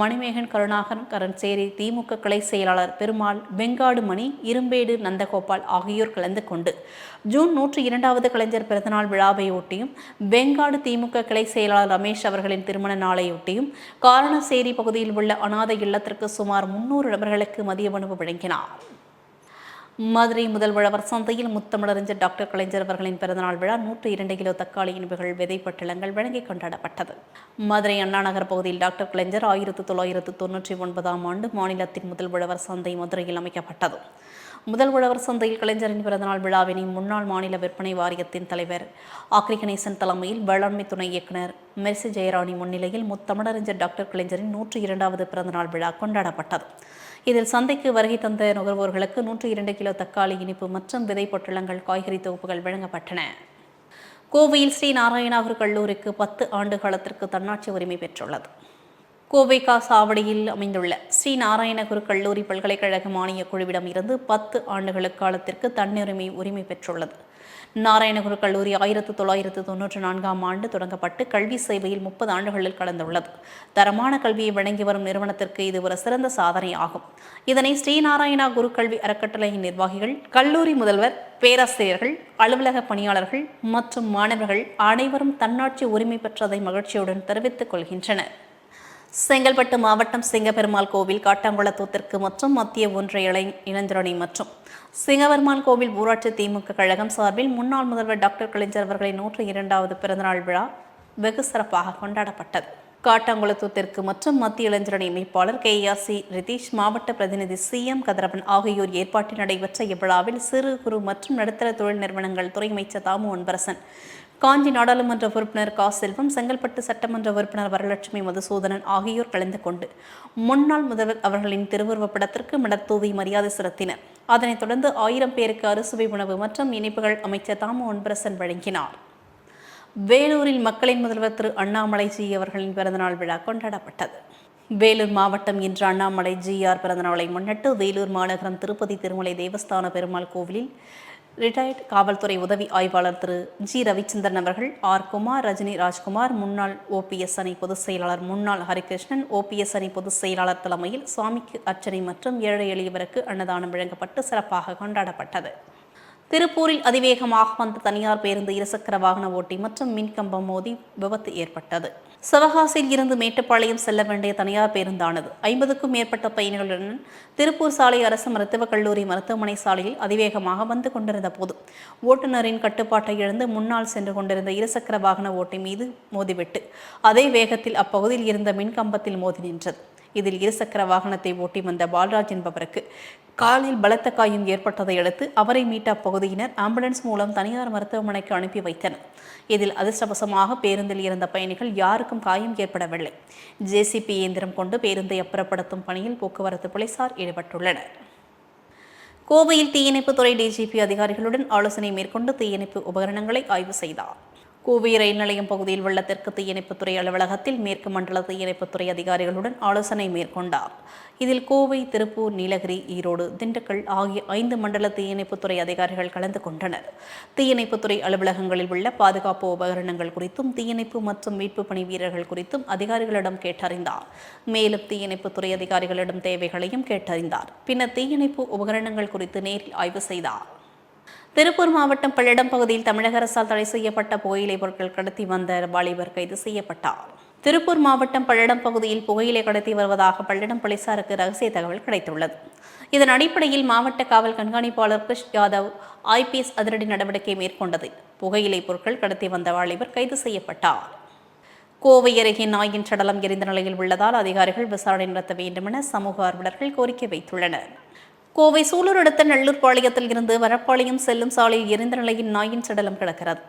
மணிமேகன் கருணாகரன் கரன்சேரி திமுக கலை செயலாளர் பெருமாள் வெங்காடு மணி இரும்பேடு நந்தகோபால் ஆகியோர் கலந்து கொண்டு ஜூன் நூற்றி இரண்டாவது கலைஞர் பிறந்தநாள் விழாவையொட்டியும் வெங்காடு திமுக கிளை செயலாளர் ரமேஷ் அவர்களின் திருமண நாளையொட்டியும் காரணசேரி பகுதியில் உள்ள அனாதை இல்லத்திற்கு சுமார் முன்னூறு நபர்களுக்கு மதிய உணவு வழங்கினார். மதுரை முதல்வழவர் சந்தையில் முத்தமிழறிஞர் டாக்டர் கலைஞர் அவர்களின் பிறந்தநாள் விழா நூற்று இரண்டு கிலோ தக்காளி இனிப்புகள் விதைப்பட்டிலங்கள் வழங்கி கொண்டாடப்பட்டது. மதுரை அண்ணா நகர் பகுதியில் டாக்டர் கலைஞர் ஆயிரத்து தொள்ளாயிரத்து தொன்னூற்றி ஒன்பதாம் ஆண்டு மாநிலத்தின் முதல்வழவர் சந்தை மதுரையில் அமைக்கப்பட்டது. முதல் உழவர் சந்தையில் கலைஞரின் பிறந்தநாள் விழாவினை முன்னாள் மாநில விற்பனை வாரியத்தின் தலைவர் ஆக்ரி கணேசன் தலைமையில் வேளாண்மை துணை இயக்குனர் மெர்சி ஜெயராணி முன்னிலையில் முத்தமிழறிஞர் டாக்டர் கலைஞரின் நூற்றி இரண்டாவது பிறந்தநாள் விழா கொண்டாடப்பட்டது. இதில் சந்தைக்கு வருகை தந்த நுகர்வோர்களுக்கு நூற்றி இரண்டு கிலோ தக்காளி இனிப்பு மற்றும் விதை பொட்டலங்கள் காய்கறி தொகுப்புகள் வழங்கப்பட்டன. கோவையில் ஸ்ரீ நாராயணாகர் கல்லூரிக்கு பத்து ஆண்டு காலத்திற்கு தன்னாட்சி உரிமை பெற்றுள்ளது. கோவை கா சாவடியில் அமைந்துள்ள ஸ்ரீ நாராயணகுரு கல்லூரி பல்கலைக்கழக மானியக் குழுவிடம் இருந்து பத்து ஆண்டுகளுக்கு காலத்திற்கு தன்னுரிமை உரிமை பெற்றுள்ளது. நாராயணகுரு கல்லூரி ஆயிரத்து தொள்ளாயிரத்து தொன்னூற்றி நான்காம் ஆண்டு தொடங்கப்பட்டு கல்வி சேவையில் முப்பது ஆண்டுகளில் கடந்துள்ளது. தரமான கல்வியை வழங்கி வரும் நிறுவனத்திற்கு இது ஒரு சிறந்த சாதனை ஆகும் இதனை ஸ்ரீநாராயணா குரு கல்வி அறக்கட்டளையின் நிர்வாகிகள் கல்லூரி முதல்வர் பேராசிரியர்கள் அலுவலக பணியாளர்கள் மற்றும் மாணவர்கள் அனைவரும் தன்னாட்சி உரிமை பெற்றதை மகிழ்ச்சியுடன் தெரிவித்துக் கொள்கின்றனர். செங்கல்பட்டு மாவட்டம் சிங்கப்பெருமாள் கோவில் காட்டாங்குளத்தூத்திற்கு மற்றும் மத்திய ஒன்றிய இளை இளைஞரணி மற்றும் சிங்கபெருமாள் கோவில் ஊராட்சி திமுக கழகம் சார்பில் முன்னாள் முதல்வர் டாக்டர் கலைஞர் அவர்களின் நூற்றி இரண்டாவது பிறந்தநாள் விழா வெகு சிறப்பாக கொண்டாடப்பட்டது. காட்டாங்குளத்தூத்திற்கு மற்றும் மத்திய இளைஞரணி அமைப்பாளர் கே. ஆர். சி. ரிதீஷ் மாவட்ட பிரதிநிதி சி. எம். கதிரவன் ஆகியோர் ஏற்பாட்டில் நடைபெற்ற இவ்விழாவில் சிறு குறு மற்றும் நடுத்தர தொழில் நிறுவனங்கள் துறை அமைச்சர் தாமு அன்பரசன் காஞ்சி நாடாளுமன்ற உறுப்பினர் கா செல்வம் செங்கல்பட்டு சட்டமன்ற உறுப்பினர் வரலட்சுமி மதுசூதனன் ஆகியோர் கலந்து கொண்டு முன்னாள் முதல்வர் அவர்களின் திருவுருவப் படத்திற்கு மலர்தூவி மரியாதை செலுத்தினர். அதனைத் தொடர்ந்து ஆயிரம் பேருக்கு அறுசுவை உணவு மற்றும் இனிப்புகள் அமைச்சர் தாமு ஒன்பரசன் வழங்கினார். வேலூரில் மக்களின் முதல்வர் திரு. அண்ணாமலை ஜி அவர்களின் பிறந்தநாள் விழா கொண்டாடப்பட்டது. வேலூர் மாவட்டம் இன்று அண்ணாமலை ஜிஆர் பிறந்தநாளை முன்னிட்டு வேலூர் மாநகரம் திருப்பதி திருமலை தேவஸ்தான பெருமாள் கோவிலில் ரிட்டையர்ட் காவல்துறை உதவி ஆய்வாளர் திரு ஜி ரவிச்சந்திரன் அவர்கள் ஆர் குமார் ரஜினி ராஜ்குமார் முன்னாள் ஓபிஎஸ் அணி பொதுச் செயலாளர் முன்னாள் ஹரிகிருஷ்ணன் ஓபிஎஸ் அணி பொதுச் செயலாளர் தலைமையில் சுவாமிக்கு அர்ச்சனை மற்றும் ஏழை எளியவருக்கு அன்னதானம் வழங்கப்பட்டு சிறப்பாக கொண்டாடப்பட்டது. திருப்பூரில் அதிவேகமாக வந்த தனியார் பேருந்து இருசக்கர வாகன ஓட்டி மற்றும் மின்கம்பம் மோதி விபத்து ஏற்பட்டது. சிவகாசியில் இருந்து மேட்டுப்பாளையம் செல்ல வேண்டிய தனியார் பேருந்தானது. ஐம்பதுக்கும் மேற்பட்ட பயணிகளுடன் திருப்பூர் சாலை அரசு மருத்துவக் கல்லூரி மருத்துவமனை சாலையில் அதிவேகமாக வந்து கொண்டிருந்த போது ஓட்டுநரின் கட்டுப்பாட்டை இழந்து முன்னால் சென்று கொண்டிருந்த இருசக்கர வாகன ஓட்டி மீது மோதிவிட்டு அதே வேகத்தில் அப்பகுதியில் இருந்த மின்கம்பத்தில் மோதி நின்றது. இதில் இருசக்கர வாகனத்தை ஓட்டி வந்த பால்ராஜ் என்பவருக்கு காலில் பலத்த காயம் ஏற்பட்டதை அடுத்து அவரை மீட்ட அப்பகுதியினர் ஆம்புலன்ஸ் மூலம் தனியார் மருத்துவமனைக்கு அனுப்பி வைத்தனர். இதில் அதிர்ஷ்டவசமாக பேருந்தில் இருந்த பயணிகள் யாருக்கும் காயம் ஏற்படவில்லை. ஜேசிபி இயந்திரம் கொண்டு பேருந்தை அப்புறப்படுத்தும் பணியில் போக்குவரத்து போலீசார் ஈடுபட்டுள்ளனர். கோவையில் தீயணைப்புத்துறை டிஜிபி அதிகாரிகளுடன் ஆலோசனை மேற்கொண்டு தீயணைப்பு உபகரணங்களை ஆய்வு செய்தார். கோவை ரயில் நிலையம் பகுதியில் உள்ள தெற்கு தீயணைப்புத்துறை அலுவலகத்தில் மேற்கு மண்டல தீயணைப்புத்துறை அதிகாரிகளுடன் ஆலோசனை மேற்கொண்டார். இதில் கோவை திருப்பூர் நீலகிரி ஈரோடு திண்டுக்கல் ஆகிய ஐந்து மண்டல தீயணைப்புத்துறை அதிகாரிகள் கலந்து கொண்டனர். தீயணைப்புத்துறை அலுவலகங்களில் உள்ள பாதுகாப்பு உபகரணங்கள் குறித்தும் தீயணைப்பு மற்றும் மீட்பு பணி வீரர்கள் குறித்தும் அதிகாரிகளிடம் கேட்டறிந்தார். மேலும் தீயணைப்புத்துறை அதிகாரிகளிடம் தேவைகளையும் கேட்டறிந்தார். பின்னர் தீயணைப்பு உபகரணங்கள் குறித்து நேரில் ஆய்வு செய்தார். திருப்பூர் மாவட்டம் பள்ளிடம் பகுதியில் தமிழக அரசால் தடை செய்யப்பட்ட புகையிலை பொருட்கள் கடத்தி வந்த வாலிபர் கைது செய்யப்பட்டார். திருப்பூர் மாவட்டம் பள்ளிடம் பகுதியில் புகையிலை கடத்தி வருவதாக பள்ளிடம் போலீசாருக்கு ரகசிய தகவல் கிடைத்துள்ளது. இதன் அடிப்படையில் மாவட்ட காவல் கண்காணிப்பாளர் கிருஷ் யாதவ் ஐபிஎஸ் அதிரடி நடவடிக்கை மேற்கொண்டது. புகையிலை பொருட்கள் கடத்தி வந்த வாலிபர் கைது செய்யப்பட்டார். கோவை அருகே நாயின் சடலம் எரிந்த நிலையில் உள்ளதால் அதிகாரிகள் விசாரணை நடத்த வேண்டுமென சமூக ஆர்வலர்கள் கோரிக்கை வைத்துள்ளனர். கோவை சூலூர் அடுத்த நல்லூர் பாளையத்தில் இருந்து வரப்பாளையம் செல்லும் சாலையில் எரிந்த நிலையில் நாயின் சடலம் கிடக்கிறது.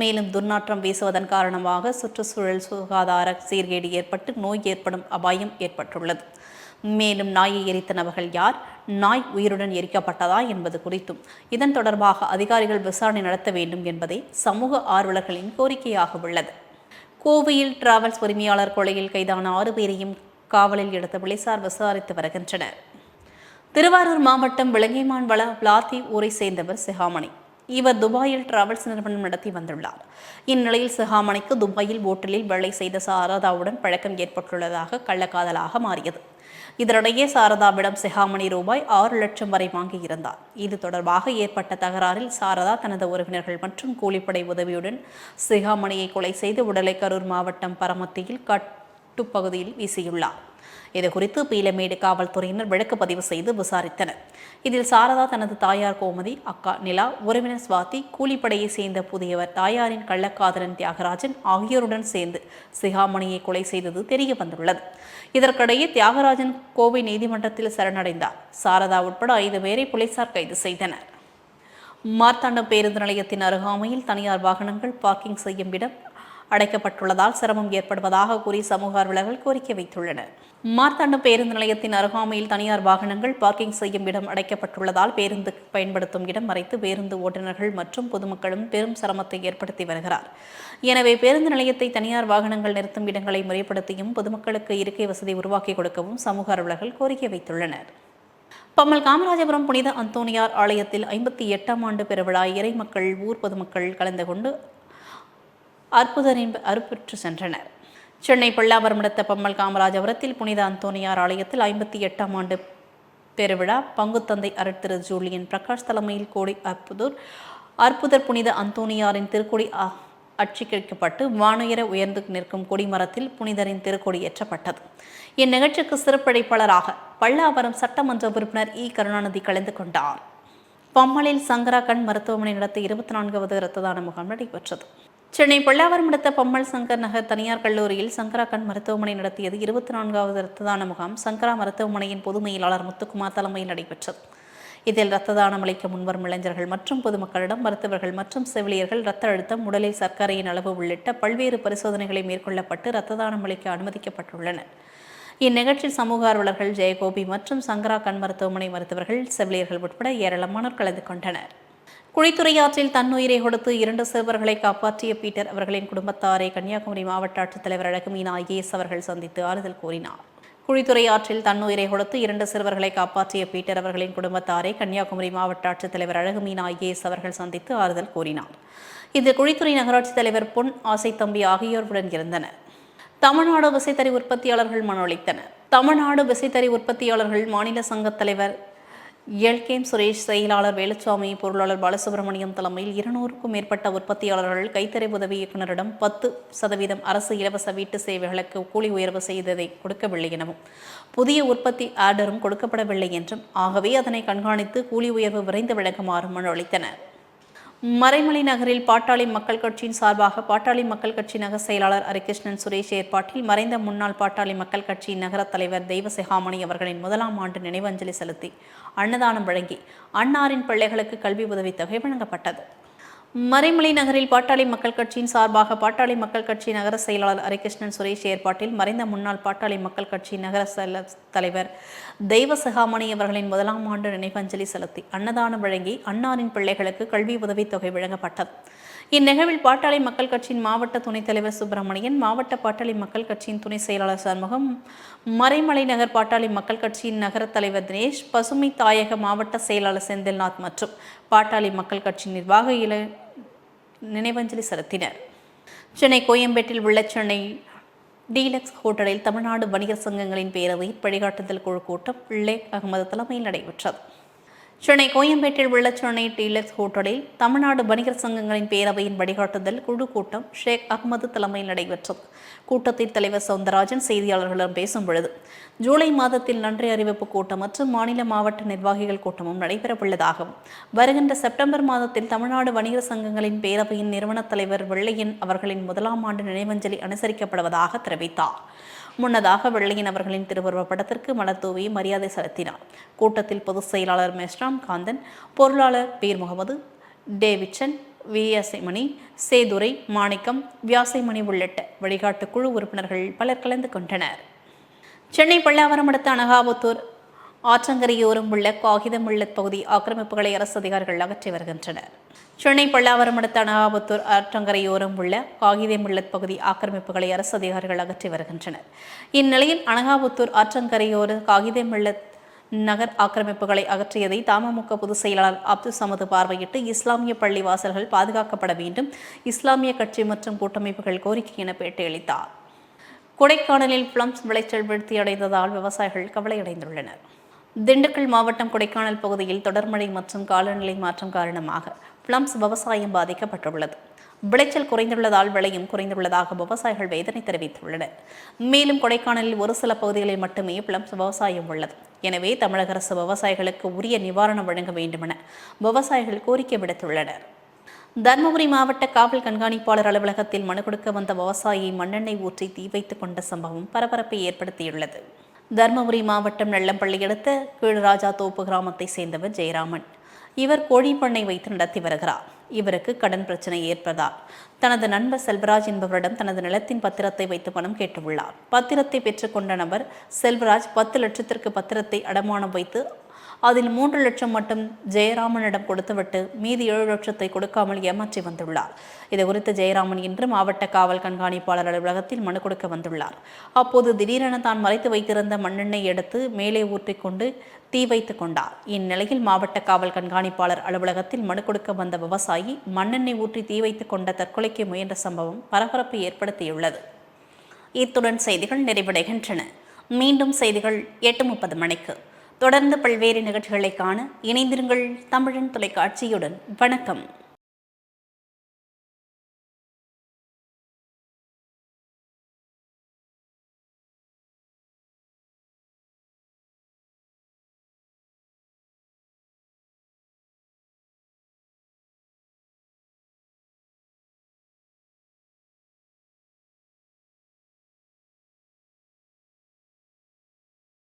மேலும் துர்நாற்றம் வீசுவதன் காரணமாக சுற்றுச்சூழல் சுகாதார சீர்கேடு ஏற்பட்டு நோய் ஏற்படும் அபாயம் ஏற்பட்டுள்ளது. மேலும் நாயை எரித்த நபர்கள் யார்? நாய் உயிருடன் எரிக்கப்பட்டதா என்பது குறித்தும் இதன் தொடர்பாக அதிகாரிகள் விசாரணை நடத்த வேண்டும் என்பதே சமூக ஆர்வலர்களின் கோரிக்கையாக உள்ளது. கோவையில் டிராவல்ஸ் உரிமையாளர் கொலையில் கைதான ஆறு பேரையும் காவலில் எடுத்த போலீசார் விசாரித்து வருகின்றனர். திருவாரூர் மாவட்டம் விளங்கிமான் வள பிளாத்தி ஊரை சேர்ந்தவர் சிகாமணி இவர் துபாயில் டிராவல்ஸ் நிறுவனம் நடத்தி வந்துள்ளார். இந்நிலையில் சிகாமணிக்கு துபாயில் ஓட்டலில் வேலை செய்த சாரதாவுடன் பழக்கம் ஏற்பட்டுள்ளதாக கள்ளக்காதலாக மாறியது. இதனிடையே சாரதாவிடம் சிகாமணி ரூபாய் ஆறு லட்சம் வரை வாங்கியிருந்தார் இது தொடர்பாக ஏற்பட்ட தகராறில் சாரதா தனது உறவினர்கள் மற்றும் கூலிப்படை உதவியுடன் சிகாமணியை கொலை செய்து உடலை கரூர் மாவட்டம் பரமத்தியில் கட்டுப்பகுதியில் வீசியுள்ளார். இதுகுறித்து பீலமேடு காவல்துறையினர் வழக்கு பதிவு செய்து விசாரித்தனர். இதில் சாரதா தனது தாயார் கோமதி அக்கா நிலா உறவினர் சுவாதி கூலிப்படையை சேர்ந்த புதியவர் தாயாரின் கள்ளக்காதலன் தியாகராஜன் ஆகியோருடன் சேர்ந்து சிகாமணியை கொலை செய்தது தெரிய வந்துள்ளது. இதற்கிடையே தியாகராஜன் கோவை நீதிமன்றத்தில் சரணடைந்தார். சாரதா உட்பட ஐந்து பேரை போலீசார் கைது செய்தனர். மார்த்தாண்டம் பேருந்து நிலையத்தின் அருகாமையில் தனியார் வாகனங்கள் பார்க்கிங் செய்யும் இடம் அடைக்கப்பட்டுள்ளதால் சிரமம் ஏற்படுவதாக கூறி சமூக ஆர்வலர்கள் கோரிக்கை வைத்துள்ளனர். மார்த்தாண்டம் பேருந்து நிலையத்தின் அருகாமையில் தனியார் வாகனங்கள் பார்க்கிங் செய்யும் இடம் அடைக்கப்பட்டுள்ளதால் பேருந்து பயன்படுத்தும் இடம் மறைத்து பேருந்து ஓட்டுநர்கள் மற்றும் பொதுமக்களும் பெரும் சிரமத்தை ஏற்படுத்தி வருகிறார். எனவே பேருந்து நிலையத்தை தனியார் வாகனங்கள் நிறுத்தும் இடங்களை முறைப்படுத்தியும் பொதுமக்களுக்கு இருக்கை வசதி உருவாக்கி கொடுக்கவும் சமூக அலுவலர்கள் கோரிக்கை வைத்துள்ளனர். பம்மல் காமராஜபுரம் புனித அந்தோனியார் ஆலயத்தில் ஐம்பத்தி எட்டாம் ஆண்டு பெருவிழா இறை மக்கள் ஊர் பொதுமக்கள் கலந்து கொண்டு அற்புதரின் அறுப்புற்று சென்றனர். சென்னை பல்லாவரம் அடுத்த பம்மல் காமராஜபுரத்தில் புனித அந்தோனியார் ஆலயத்தில் ஐம்பத்தி எட்டாம் ஆண்டு பெருவிழா. பங்குத்தந்தை அருட்திரு ஜூலியன் பிரகாஷ் தலைமையில் கோடி அற்புதூர் அற்புதர் புனித அந்தோனியாரின் திருக்கொடி அச்சிக்கப்பட்டு வானுயர உயர்ந்து நிற்கும் கொடிமரத்தில் புனிதரின் திருக்கொடி ஏற்றப்பட்டது. இந்நிகழ்ச்சிக்கு சிறப்படைப்பாளராக பல்லாவரம் சட்டமன்ற உறுப்பினர் இ. கருணாநிதி கலந்து கொண்டார். பம்மலில் சங்கரா கண் மருத்துவமனை நடத்த இருபத்தி நான்காவது இரத்த தான முகாம் நடைபெற்றது. சென்னை பல்லாவரம் அடுத்த பம்மல் சங்கர் நகர் தனியார் கல்லூரியில் சங்கரா கண் மருத்துவமனை நடத்தியது இருபத்தி நான்காவது ரத்ததான முகாம். சங்கரா மருத்துவமனையின் பொது மேலாளர் முத்துக்குமார் தலைமையில் நடைபெற்றது. இதில் இரத்த தானம் அளிக்க முன்வரும் இளைஞர்கள் மற்றும் பொதுமக்களிடம் மருத்துவர்கள் மற்றும் செவிலியர்கள் இரத்த அழுத்தம் உடலில் சர்க்கரையின் அளவு உள்ளிட்ட பல்வேறு பரிசோதனைகளை மேற்கொள்ளப்பட்டு இரத்த தானம் அளிக்க அனுமதிக்கப்பட்டுள்ளனர். இந்நிகழ்ச்சியில் சமூக ஆர்வலர்கள் ஜெயகோபி மற்றும் சங்கரா கண் மருத்துவமனை மருத்துவர்கள் செவிலியர்கள் உட்பட ஏராளமானோர் கலந்து கொண்டனர். குழித்துறை ஆற்றில் தன்னுயிரை கொடுத்து இரண்டு சிறுவர்களை காப்பாற்றிய பீட்டர் அவர்களின் குடும்பத்தாரை கன்னியாகுமரி மாவட்ட ஆட்சித்தலைவர் அழகுமீனா ஐஏஎஸ் அவர்கள் சந்தித்து ஆறுதல் கூறினார். குழித்துறை ஆற்றில் தன்னுயிரை கொடுத்து இரண்டு சிறுவர்களை காப்பாற்றிய பீட்டர் அவர்களின் குடும்பத்தாரை கன்னியாகுமரி மாவட்ட ஆட்சித்தலைவர் அழகுமீனா ஐஏஎஸ் அவர்கள் சந்தித்து ஆறுதல் கூறினார். இந்த குழித்துறை நகராட்சி தலைவர் பொன் ஆசைத்தம்பி ஆகியோருடன் இருந்தனர். தமிழ்நாடு விசைத்தறி உற்பத்தியாளர்கள் மனு அளித்தனர். தமிழ்நாடு விசைத்தறி உற்பத்தியாளர்கள் மாநில சங்கத் தலைவர் எல்கேம் சுரேஷ் செயலாளர் வேலுச்சாமி பொருளாளர் பாலசுப்ரமணியம் தலைமையில் இருநூறுக்கும் மேற்பட்ட உற்பத்தியாளர்கள் கைத்தறி உதவி இயக்குநரிடம் பத்து சதவீதம் அரசு இலவச வீட்டு சேவைகளுக்கு கூலி உயர்வு செய்ததை கொடுக்கவில்லை எனவும் புதிய உற்பத்தி ஆர்டரும் கொடுக்கப்படவில்லை என்றும் ஆகவே அதனை கண்காணித்து கூலி உயர்வு விரைந்து விளக்குமாறு மனு அளித்தனர். மறைமலை நகரில் பாட்டாளி மக்கள் கட்சியின் சார்பாக பாட்டாளி மக்கள் கட்சி நகர செயலாளர் ஹரிகிருஷ்ணன் சுரேஷ் ஏற்பாட்டில் மறைந்த முன்னாள் பாட்டாளி மக்கள் கட்சியின் நகர தலைவர் தெய்வசிகாமணி அவர்களின் முதலாம் ஆண்டு நினைவஞ்சலி செலுத்தி அன்னதானம் வழங்கி அன்னாரின் பிள்ளைகளுக்கு கல்வி உதவித்தொகை வழங்கப்பட்டது. மறைமலை நகரில் பாட்டாளி மக்கள் கட்சியின் சார்பாக பாட்டாளி மக்கள் கட்சி நகர செயலாளர் ஹரிகிருஷ்ணன் சுரேஷ் ஏற்பாட்டில் மறைந்த முன்னாள் பாட்டாளி மக்கள் கட்சி நகர செல தலைவர் தெய்வ சகாமணி அவர்களின் முதலாம் ஆண்டு நினைவஞ்சலி செலுத்தி அன்னதானம் வழங்கி அன்னாரின் பிள்ளைகளுக்கு கல்வி உதவித்தொகை வழங்கப்பட்டது. இந்நிகழ்வில் பாட்டாளி மக்கள் கட்சியின் மாவட்ட துணைத் தலைவர் சுப்பிரமணியன் மாவட்ட பாட்டாளி மக்கள் கட்சியின் துணை செயலாளர் சண்முகம் மறைமலை நகர் பாட்டாளி மக்கள் கட்சியின் நகர தலைவர் தினேஷ் பசுமை தாயக மாவட்ட செயலாளர் செந்தில்நாத் மற்றும் பாட்டாளி மக்கள் கட்சி நிர்வாக இல நினைவஞ்சலி செலுத்தினர். சென்னை கோயம்பேட்டில் உள்ள சென்னை டீலக்ஸ் ஹோட்டலில் தமிழ்நாடு வணிகர் சங்கங்களின் பேரவையில் வழிகாட்டுதல் குழு கூட்டம் லேக் அகமது தலைமையில் நடைபெற்றது. சென்னை கோயம்பேட்டில் உள்ள சென்னை டீலக்ஸ் ஹோட்டலில் தமிழ்நாடு வணிகர் சங்கங்களின் பேரவையின் வழிகாட்டுதல் குழு கூட்டம் ஷேக் அகமது தலைமையில் நடைபெற்றது. கூட்டத்தில் தலைவர் சவுந்தரராஜன் செய்தியாளர்களிடம் பேசும் பொழுது ஜூலை மாதத்தில் நன்றி அறிவிப்பு கூட்டம் மற்றும் மாநில மாவட்ட நிர்வாகிகள் கூட்டமும் நடைபெறவுள்ளதாகவும் வருகின்ற செப்டம்பர் மாதத்தில் தமிழ்நாடு வணிகர் சங்கங்களின் பேரவையின் நிறுவனத் தலைவர் வெள்ளையன் அவர்களின் முதலாம் ஆண்டு நினைவஞ்சலி அனுசரிக்கப்படுவதாக தெரிவித்தார். முன்னதாக வெள்ளையன் அவர்களின் திருவுருவ படத்திற்கு மலர்தூவி மரியாதை செலுத்தினார். கூட்டத்தில் பொதுச் செயலாளர் மெஸ்ராம் காந்தன் பொருளாளர் பீர் முகமது டேவிட்சன் விஎஸ்ஐமணி சேதுரை மாணிக்கம் வியாசைமணி உள்ளிட்ட வழிகாட்டு குழு உறுப்பினர்கள் பலர் கலந்து கொண்டனர். சென்னை பல்லாவரம் அடுத்த அனகாபுத்தூர் ஆற்றங்கரையோரம் உள்ள காகிதம் உள்ள பகுதி ஆக்கிரமிப்புகளை அரசு அதிகாரிகள் அகற்றி வருகின்றனர். சென்னை பல்லாவரம் அடுத்த அனகாபுத்தூர் ஆற்றங்கரையோரம் உள்ள காகிதம் உள்ள பகுதி ஆக்கிரமிப்புகளை அரசு அதிகாரிகள் அகற்றி வருகின்றனர். இந்நிலையில் அனகாபுத்தூர் ஆற்றங்கரையோர காகிதம் உள்ள நகர் ஆக்கிரமிப்புகளை அகற்றியதை தமமுக பொதுச் செயலாளர் அப்துல் சமது பார்வையிட்டு இஸ்லாமிய பள்ளி வாசல்கள் பாதுகாக்கப்பட வேண்டும் இஸ்லாமிய கட்சி மற்றும் கூட்டமைப்புகள் கோரிக்கை என பேட்டியளித்தார். கொடைக்கானலில் பிளம்ஸ் விளைச்சல் வீழ்ச்சியடைந்ததால் விவசாயிகள் கவலையடைந்துள்ளனர். திண்டுக்கல் மாவட்டம் கொடைக்கானல் பகுதியில் தொடர்மழை மற்றும் காலநிலை மாற்றம் காரணமாக பிளம்ஸ் விவசாயம் பாதிக்கப்பட்டுள்ளது. விளைச்சல் குறைந்துள்ளதால் விலையும் குறைந்துள்ளதாக விவசாயிகள் வேதனை தெரிவித்துள்ளனர். மேலும் கொடைக்கானலில் ஒரு சில பகுதிகளில் மட்டுமே பிளம்ஸ் விவசாயம் உள்ளது. எனவே தமிழக அரசு விவசாயிகளுக்கு உரிய நிவாரணம் வழங்க வேண்டுமென விவசாயிகள் கோரிக்கை விடுத்துள்ளனர். தருமபுரி மாவட்ட காவல் கண்காணிப்பாளர் அலுவலகத்தில் மனு கொடுக்க வந்த விவசாயியை மண்ணெண்ணெய் ஊற்றி தீ வைத்துக் கொண்ட சம்பவம் பரபரப்பை ஏற்படுத்தியுள்ளது. தருமபுரி மாவட்டம் நெல்லம்பள்ளி அடுத்த கீழ்ராஜா தோப்பு கிராமத்தை சேர்ந்தவர் ஜெயராமன். இவர் கோழி பண்ணை வைத்து நடத்தி வருகிறார். இவருக்கு கடன் பிரச்சனை ஏற்பதால். தனது நண்பர் செல்வராஜ் என்பவரிடம் தனது நிலத்தின் பத்திரத்தை வைத்து பணம் கேட்டுள்ளார். பத்திரத்தை பெற்றுக்கொண்ட நபர் செல்வராஜ் பத்து லட்சத்திற்கு பத்திரத்தை அடமானம் வைத்து அதில் மூன்று லட்சம் மட்டும் ஜெயராமனிடம் கொடுத்துவிட்டு மீதி ஏழு லட்சத்தை கொடுக்காமல் ஏமாற்றி வந்துள்ளார். இது குறித்து ஜெயராமன் இன்று மாவட்ட காவல் கண்காணிப்பாளர் அலுவலகத்தில் மனு கொடுக்க வந்துள்ளார். அப்போது திடீரென தான் மறைத்து வைத்திருந்த மண்ணெண்ணை எடுத்து மேலே ஊற்றிக்கொண்டு தீ வைத்து கொண்டார். இந்நிலையில் மாவட்ட காவல் கண்காணிப்பாளர் அலுவலகத்தில் மனு கொடுக்க வந்த விவசாயி மண்ணெண்ணெய் ஊற்றி தீ வைத்து கொண்ட தற்கொலைக்கு முயன்ற சம்பவம் பரபரப்பு ஏற்படுத்தியுள்ளது. இத்துடன் செய்திகள் நிறைவடைகின்றன. மீண்டும் செய்திகள் எட்டு முப்பது மணிக்கு. தொடர்ந்து பல்வேறு நிகழ்ச்சிகளை காண இணைந்திருங்கள் தமிழன் தொலைக்காட்சியுடன். வணக்கம்.